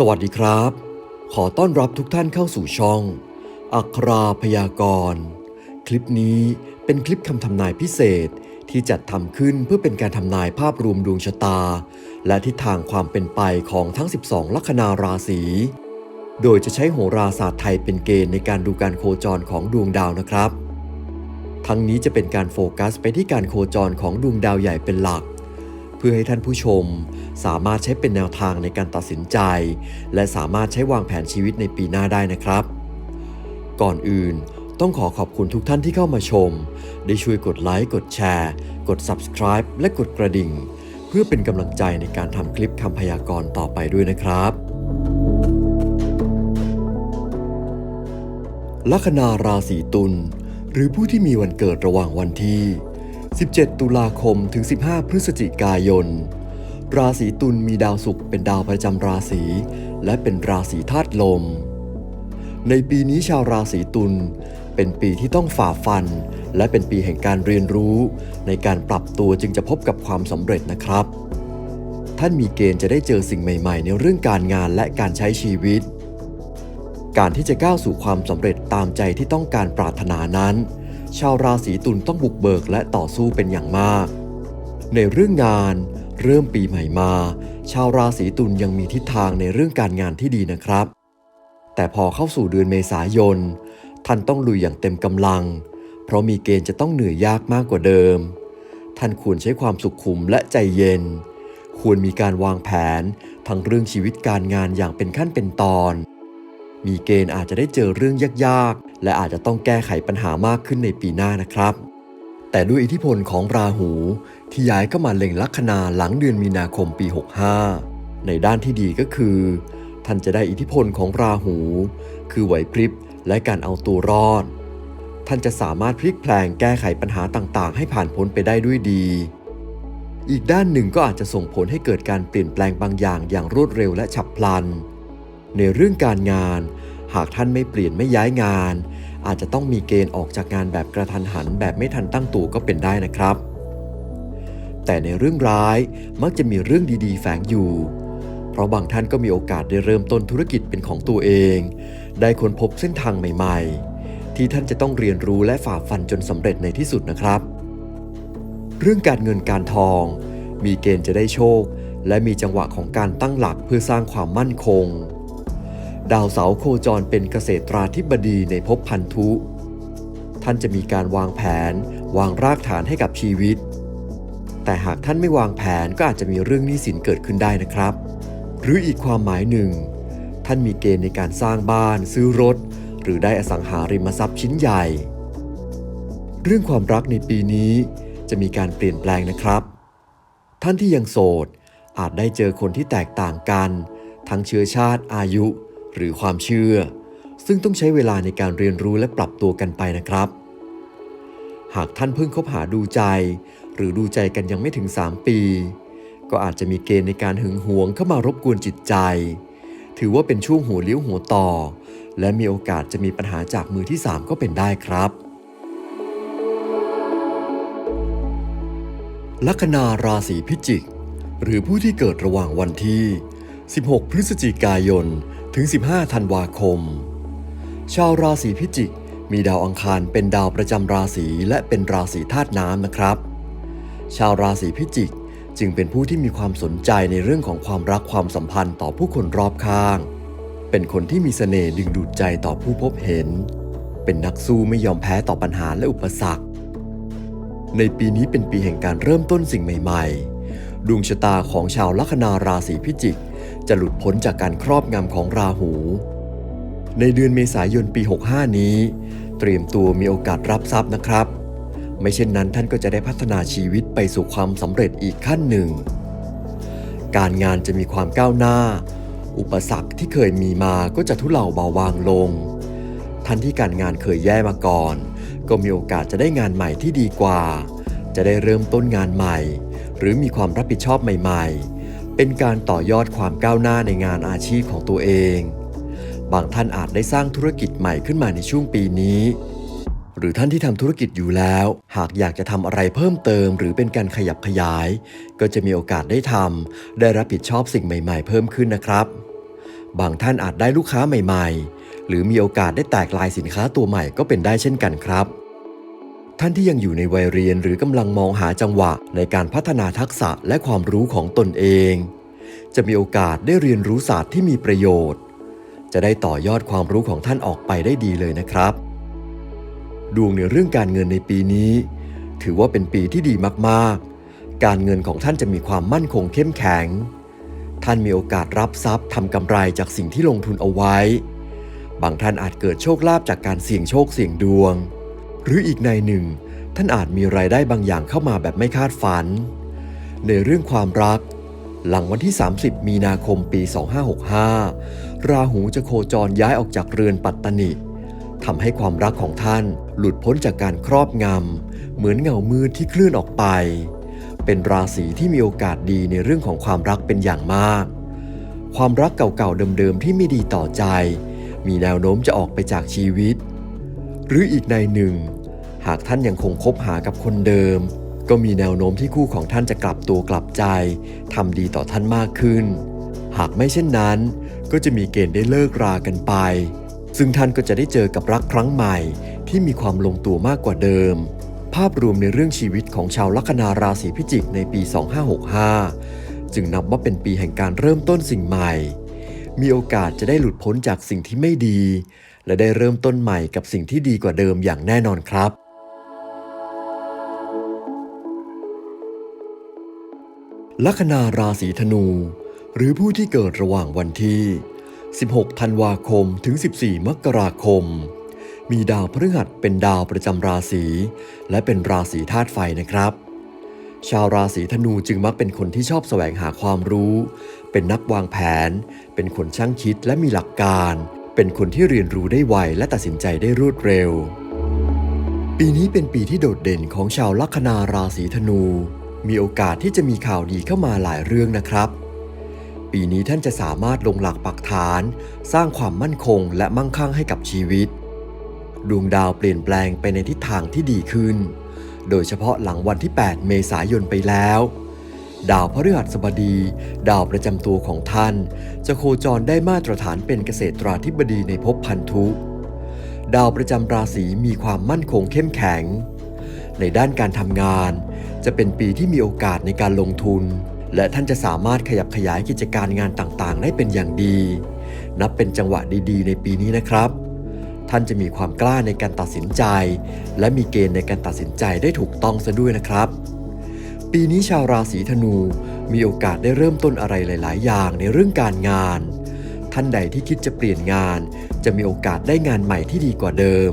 สวัสดีครับ ขอต้อนรับทุกท่านเข้าสู่ช่อง อัคราพยากรณ์ คลิปนี้เป็นคลิปคำทำนายพิเศษที่จัดทำขึ้นเพื่อเป็นการทำนายภาพรวมดวงชะตา และทิศทางความเป็นไปของทั้ง 12 ลัคนาราศี โดยจะใช้โหราศาสตร์ไทยเป็นเกณฑ์ในการดูการโคจรของดวงดาวนะครับ ทั้งนี้จะเป็นการโฟกัสไปที่การโคจรของดวงดาวใหญ่เป็นหลัก เพื่อให้ท่านผู้ชม สามารถใช้เป็นแนวทางในการตัดสินใจ และสามารถใช้วางแผนชีวิตในปีหน้าได้นะครับ ก่อนอื่นต้องขอขอบคุณทุกท่านที่เข้ามาชม ได้ช่วยกดไลค์ กดแชร์ กด Subscribe และกดกระดิ่ง เพื่อเป็นกำลังใจในการทำคลิปคำพยากรณ์ต่อไปด้วยนะครับลัคนาราศีตุลหรือผู้ที่มีวันเกิดระหว่างวันที่ 17 ตุลาคมถึง 15 พฤศจิกายน ราศีตุลมีดาวศุกร์เป็นดาวประจำราศี และเป็นราศีธาตุลม ในปีนี้ชาวราศีตุลเป็นปีที่ต้องฝ่าฟัน และเป็นปีแห่งการเรียนรู้ ในการปรับตัวจึงจะพบกับความสำเร็จนะครับ ท่านมีเกณฑ์จะได้เจอสิ่งใหม่ ๆ ในเรื่องการงานและการใช้ชีวิต การที่จะก้าวสู่ความสำเร็จตามใจที่ต้องการปรารถนานั้น ชาวราศีตุลต้องบุกเบิกและต่อสู้เป็นอย่างมาก ในเรื่องงาน เริ่มปีใหม่มา ชาวราศีตุลยังมีทิศทางในเรื่องการงานที่ดีนะครับ แต่พอเข้าสู่เดือนเมษายน ท่านต้องลุยอย่างเต็มกำลัง เพราะมีเกณฑ์จะต้องเหนื่อยยากมากกว่าเดิม ท่านควรใช้ความสุขุมและใจเย็น ควรมีการวางแผนทั้งเรื่องชีวิตการงานอย่างเป็นขั้นเป็นตอน มีเกณฑ์อาจจะได้เจอเรื่องยากๆ และอาจจะต้องแก้ไขปัญหามากขึ้นในปีหน้านะครับ แต่ด้วยอิทธิพลของราหู ที่ย้ายเข้ามาเล็งลัคนาหลังเดือนมีนาคมปี 65 ในด้านที่ดีก็คือ ท่านจะได้อิทธิพลของราหู คือไหวพริบและการเอาตัวรอด ท่านจะสามารถพลิกแพลงแก้ไขปัญหาต่างๆ ให้ผ่านพ้นไปได้ด้วยดีอีกด้านหนึ่งก็อาจจะส่งผลให้เกิดการเปลี่ยนแปลงบางอย่างอย่างรวดเร็วและฉับพลัน ในเรื่องการงาน หากท่านไม่เปลี่ยนไม่ย้ายงาน อาจจะต้องมีเกณฑ์ออกจากงานแบบกระทันหันแบบไม่ทันตั้งตัวก็เป็นได้นะครับ แต่ในเรื่องร้ายมักจะมีเรื่องดีๆ แฝงอยู่ เพราะบางท่านก็มีโอกาสได้เริ่มต้นธุรกิจเป็นของตัวเอง ได้ค้นพบเส้นทางใหม่ ๆ ที่ท่านจะต้องเรียนรู้และฝ่าฟันจนสำเร็จในที่สุดนะครับ เรื่องการเงินการทอง มีเกณฑ์จะได้โชค และมีจังหวะของการตั้งหลักเพื่อสร้างความมั่นคง ดาวเสาโคจรเป็นเกษตราธิบดีในภพพันธุ ท่านจะมีการวางแผน วางรากฐานให้กับชีวิต แต่หากท่านไม่วางแผนก็อาจจะมีเรื่องหนี้สินเกิดขึ้นได้นะครับ หรืออีกความหมายหนึ่ง ท่านมีเกณฑ์ในการสร้างบ้าน ซื้อรถ หรือได้อสังหาริมทรัพย์ชิ้นใหญ่ เรื่องความรักในปีนี้จะมีการเปลี่ยนแปลงนะครับ ท่านที่ยังโสดอาจได้เจอคนที่แตกต่างกัน ทั้งเชื้อชาติอายุ หรือความเชื่อ ซึ่งต้องใช้เวลาในการเรียนรู้และปรับตัวกันไปนะครับ หากท่านเพิ่งคบหาดูใจ หรือดูใจกันยังไม่ถึง 3 ปี ก็อาจจะมีเกณฑ์ในการหึงหวงเข้ามารบกวนจิตใจ ถือว่าเป็นช่วงหัวเลี้ยวหัวต่อ และมีโอกาสจะมีปัญหาจากมือที่ 3 ก็เป็นได้ครับลัคนาราศีพิจิก หรือผู้ที่เกิดระหว่างวันที่ 16 พฤศจิกายน ถึง 15 ธันวาคม ชาวราศีพิจิก มีดาวอังคารเป็นดาวประจำราศีและเป็นราศีธาตุน้ำนะครับ ชาวราศีพิจิกจึงเป็นผู้ที่มีความสนใจในเรื่องของความรักความสัมพันธ์ต่อผู้คนรอบข้าง เป็นคนที่มีเสน่ห์ดึงดูดใจต่อผู้พบเห็น เป็นนักสู้ไม่ยอมแพ้ต่อปัญหาและอุปสรรค ในปีนี้เป็นปีแห่งการเริ่มต้นสิ่งใหม่ ๆ ดวงชะตาของชาวลัคนาราศีพิจิก จะหลุดพ้นจากการครอบงำของราหู ในเดือนเมษายนปี 65 นี้ เตรียมตัวมีโอกาสรับทรัพย์นะครับ ไม่เช่นนั้นท่านก็จะได้พัฒนาชีวิตไปสู่ความสำเร็จอีกขั้นหนึ่ง การงานจะมีความก้าวหน้า อุปสรรคที่เคยมีมาก็จะทุเลาเบาบางลง ท่านที่การงานเคยแย่มาก่อน ก็มีโอกาสจะได้งานใหม่ที่ดีกว่า จะได้เริ่มต้นงานใหม่ หรือมีความรับผิดชอบใหม่ ๆ เป็นการต่อยอดความก้าวหน้าในงานอาชีพของตัวเอง บางท่านอาจได้สร้างธุรกิจใหม่ขึ้นมาในช่วงปีนี้ หรือท่านที่ทำธุรกิจอยู่แล้ว หากอยากจะทำอะไรเพิ่มเติม หรือเป็นการขยับขยาย ก็จะมีโอกาสได้ทำได้รับผิดชอบสิ่งใหม่ ๆ เพิ่มขึ้นนะครับ บางท่านอาจได้ลูกค้าใหม่ ๆ หรือมีโอกาสได้แตกลายสินค้าตัวใหม่ก็เป็นได้เช่นกันครับ ท่านที่ยังอยู่ในวัยเรียนหรือกำลังมองหาจังหวะในการพัฒนาทักษะและความรู้ของตนเอง จะมีโอกาสได้เรียนรู้ศาสตร์ที่มีประโยชน์ จะได้ต่อยอดความรู้ของท่านออกไปได้ดีเลยนะครับ ดวงในเรื่องการเงินในปีนี้ ถือว่าเป็นปีที่ดีมากๆ การเงินของท่านจะมีความมั่นคงเข้มแข็ง ท่านมีโอกาสรับทรัพย์ทำกำไรจากสิ่งที่ลงทุนเอาไว้ บางท่านอาจเกิดโชคลาภจากการเสี่ยงโชคเสี่ยงดวง หรืออีกในหนึ่ง ท่านอาจมีรายได้บางอย่างเข้ามาแบบไม่คาดฝัน ในเรื่องความรัก หลังวันที่ 30 มีนาคมปี 2565 ราหูจะโคจรย้ายออกจากเรือนปัตตนิทำให้ความรักของท่านหลุดพ้นจากการครอบงำ เหมือนเงามืดที่เคลื่อนออกไป เป็นราศีที่มีโอกาสดีในเรื่องของความรักเป็นอย่างมาก ความรักเก่าๆเดิมๆที่ไม่ดีต่อใจ มีแนวโน้มจะออกไปจากชีวิต หรืออีกในหนึ่ง หากท่านยังคงคบหากับคนเดิม ก็มีแนวโน้มที่คู่ของท่านจะกลับตัวกลับใจทำดีต่อท่านมากขึ้น หากไม่เช่นนั้น ก็จะมีเกณฑ์ได้เลิกรากันไป ซึ่งท่านก็จะได้เจอกับรักครั้งใหม่ที่มีความลงตัวมากกว่าเดิม ภาพรวมในเรื่องชีวิตของชาวลัคนาราศีพิจิกในปี 2565 จึงนับว่าเป็นปีแห่งการเริ่มต้นสิ่งใหม่ มีโอกาสจะได้หลุดพ้นจากสิ่งที่ไม่ดี และได้เริ่มต้นใหม่กับสิ่งที่ดีกว่าเดิมอย่างแน่นอนครับ ลัคนาราศีธนู หรือผู้ที่เกิดระหว่างวันที่ 16 ธันวาคมถึง 14 มกราคม มีดาวพฤหัสเป็นดาวประจำราศี และเป็นราศีธาตุไฟนะครับชาวราศีธนูจึงมักเป็นคนที่ชอบแสวงหาความรู้ เป็นนักวางแผน เป็นคนช่างคิดและมีหลักการ เป็นคนที่เรียนรู้ได้ไวและตัดสินใจได้รวดเร็ว ปีนี้เป็นปีที่โดดเด่นของชาวลัคนาราศีธนู มีโอกาสที่จะมีข่าวดีเข้ามาหลายเรื่องนะครับ ปีนี้ท่านจะสามารถลงหลักปักฐาน สร้างความมั่นคงและมั่งคั่งให้กับชีวิต ดวงดาวเปลี่ยนแปลงไปในทิศทางที่ดีขึ้น โดยเฉพาะหลังวันที่ 8 เมษายนไปแล้ว ดาวพฤหัสบดี ดาวประจำตัวของท่าน จะโคจรได้มาตรฐานเป็นเกษตราธิบดีในภพพันธุ ดาวประจำราศีมีความมั่นคงเข้มแข็ง ในด้านการทำงาน จะเป็นปีที่มีโอกาสในการลงทุน และท่านจะสามารถขยับขยายกิจการงานต่างๆ ได้เป็นอย่างดี นับเป็นจังหวะดีๆ ในปีนี้นะครับท่านจะมีความกล้าในการตัดสินใจ และมีเกณฑ์ในการตัดสินใจได้ถูกต้องซะด้วยนะครับ ปีนี้ชาวราศีธนู มีโอกาสได้เริ่มต้นอะไรหลาย ๆ อย่างในเรื่องการงาน ท่านใดที่คิดจะเปลี่ยนงาน จะมีโอกาสได้งานใหม่ที่ดีกว่าเดิม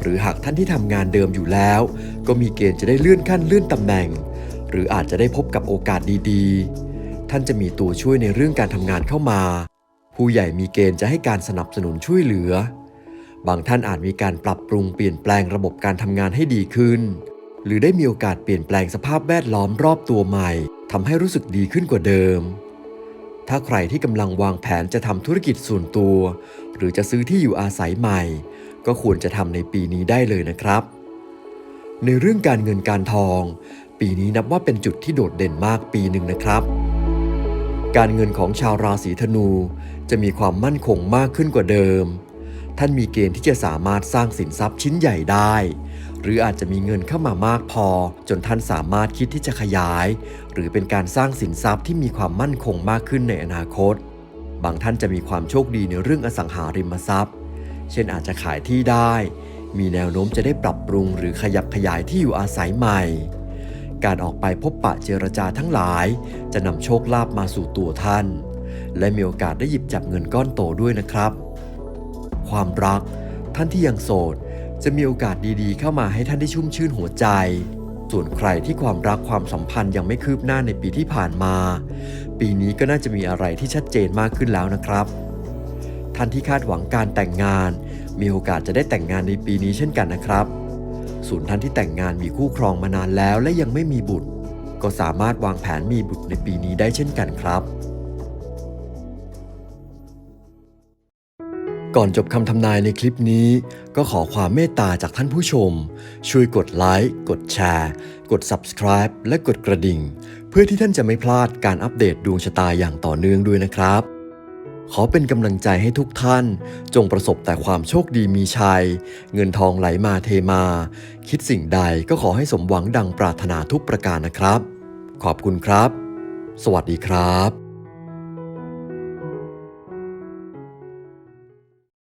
หรือหากท่านที่ทำงานเดิมอยู่แล้ว ก็มีเกณฑ์จะได้เลื่อนขั้นเลื่อนตำแหน่ง หรืออาจจะได้พบกับโอกาสดีๆ ท่านจะมีตัวช่วยในเรื่องการทำงานเข้ามา ผู้ใหญ่มีเกณฑ์จะให้การสนับสนุนช่วยเหลือ บางท่านอาจมีการปรับปรุงเปลี่ยนแปลงระบบการทำงานให้ดีขึ้น หรือได้มีโอกาสเปลี่ยนแปลงสภาพแวดล้อมรอบตัวใหม่ทำให้รู้สึกดีขึ้นกว่าเดิม ถ้าใครที่กำลังวางแผนจะทำธุรกิจส่วนตัว หรือจะซื้อที่อยู่อาศัยใหม่ ก็ควรจะทำในปีนี้ได้เลยนะครับ ในเรื่องการเงินการทอง ปีนี้นับว่าเป็นจุดที่โดดเด่นมากปีหนึ่งนะครับ การเงินของชาวราศีธนูจะมีความมั่นคงมากขึ้นกว่าเดิม ท่านมีเกณฑ์ที่จะสามารถสร้างสินทรัพย์ชิ้นใหญ่ได้ หรืออาจจะมีเงินเข้ามามากพอ จนท่านสามารถคิดที่จะขยาย หรือเป็นการสร้างสินทรัพย์ที่มีความมั่นคงมากขึ้นในอนาคต บางท่านจะมีความโชคดีในเรื่องอสังหาริมทรัพย์ เช่นอาจจะขายที่ได้ มีแนวโน้มจะได้ปรับปรุง หรือขยับขยายที่อยู่อาศัยใหม่ การออกไปพบปะเจรจาทั้งหลาย จะนำโชคลาภมาสู่ตัวท่าน และมีโอกาสได้หยิบจับเงินก้อนโตด้วยนะครับ ความรักท่านที่ยังโสด จะมีโอกาสดีๆ เข้ามาให้ท่านได้ชุ่มชื่นหัวใจ ส่วนใครที่ความรักความสัมพันธ์ยังไม่คืบหน้าในปีที่ผ่านมา ปีนี้ก็น่าจะมีอะไรที่ชัดเจนมากขึ้นแล้วนะครับ ท่านที่คาดหวังการแต่งงาน มีโอกาสจะได้แต่งงานในปีนี้เช่นกันนะครับส่วนท่านที่แต่งงานมีคู่ครองมานานแล้วและยังไม่มีบุตร ก็สามารถวางแผนมีบุตรในปีนี้ได้เช่นกันครับ ก่อนจบคำทำนายในคลิปนี้ ก็ขอความเมตตาจากท่านผู้ชม ช่วยกดไลค์กดแชร์ กด Subscribe และกดกระดิ่ง เพื่อที่ท่านจะไม่พลาดการอัปเดตดวงชะตาอย่างต่อเนื่องด้วยนะครับ ขอเป็นกำลังใจให้ทุกท่าน จงประสบแต่ความโชคดีมีชัย เงินทองไหลมาเทมา คิดสิ่งใดก็ขอให้สมหวังดังปรารถนาทุกประการนะครับ ขอบคุณครับ สวัสดีครับ